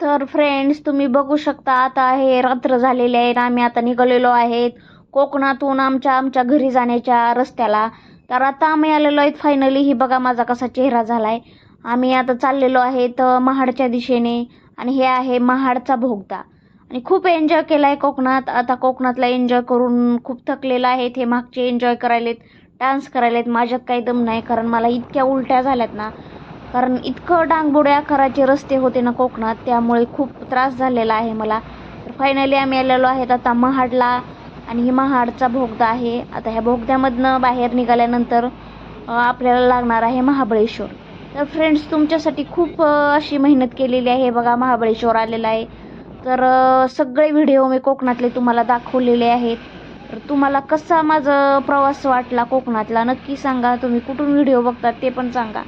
तर फ्रेंड्स तुम्ही बघू शकता आता हे रात्र झालेले आहे आम्ही आता निघालेलो आहेत कोकणातून आमच्या आमच्या घरी जाण्याच्या रस्त्याला. तर आता आम्ही आलेलो आहेत फायनली ही बघा माझा कसा चेहरा झाला आहे आम्ही आता चाललेलो आहेत महाडच्या दिशेने. आणि हे आहे महाडचा भोगदा. आणि खूप एन्जॉय केला आहे कोकणात. आता कोकणातला एन्जॉय करून खूप थकलेलं आहेत. हे मागचे एन्जॉय करायलेत डान्स करायलेत. माझ्यात काही दम नाही कारण मला इतक्या उलट्या झाल्यात ना. कारण इतकं डांगबुड्या करायचे रस्ते होते ना कोकणात त्यामुळे खूप त्रास झालेला आहे मला. तर फायनली आम्ही आलेलो आहेत आता महाडला आणि ही महाडचा भोगदा आहे. आता ह्या भोगद्यामधनं बाहेर निघाल्यानंतर आपल्याला लागणार आहे महाबळेश्वर. तर फ्रेंड्स तुमच्यासाठी खूप अशी मेहनत केलेली आहे. बघा महाबळेश्वर आलेला आहे. तर सगळे व्हिडिओ मी कोकणातले तुम्हाला दाखवलेले आहेत. तर तुम्हाला कसा माझा प्रवास वाटला कोकणातला नक्की सांगा. तुम्ही कुठून व्हिडिओ बघतात ते पण सांगा.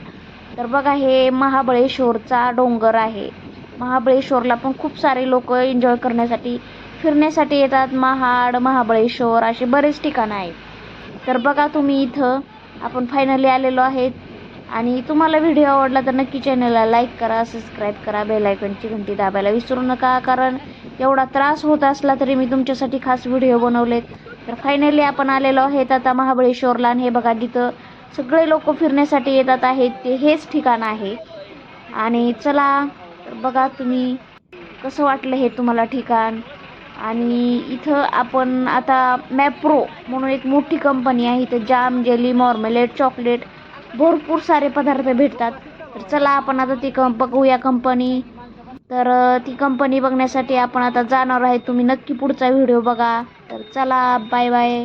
तर बघा हे महाबळेश्वरचा डोंगर आहे. महाबळेश्वरला पण खूप सारे लोक एन्जॉय करण्यासाठी फिरण्यासाठी येतात. महाड महाबळेश्वर असे बरेच ठिकाणं आहेत. तर बघा तुम्ही इथं आपण फायनली आलेलो आहेत. आणि तुम्हाला व्हिडिओ आवडला तर नक्की चॅनलला लाईक करा सबस्क्राईब करा बेल आयकॉनची घंटी दाबायला विसरू नका. कारण एवढा त्रास होत असला तरी मी तुमच्यासाठी खास व्हिडिओ बनवलेत. तर फायनली आपण आलेलो आहेत आता महाबळेश्वरला. आणि हे बघा जिथं सगळे लोक फिरण्यासाठी येतात आहेत ते हेच ठिकाण आहे. आणि चला तर बघा तुम्ही कसं वाटलं हे तुम्हाला ठिकाण. आणि इथं आपण आता मॅप्रो म्हणून एक मोठी कंपनी आहे इथं जाम जेली मॉर्मेलेट चॉकलेट भरपूर सारे पदार्थ भेटतात. तर चला आपण आता ती कं बघूया कंपनी तर ती कंपनी बघण्यासाठी आपण आता जाणार आहे. तुम्ही नक्की पुढचा व्हिडिओ बघा. तर चला बाय बाय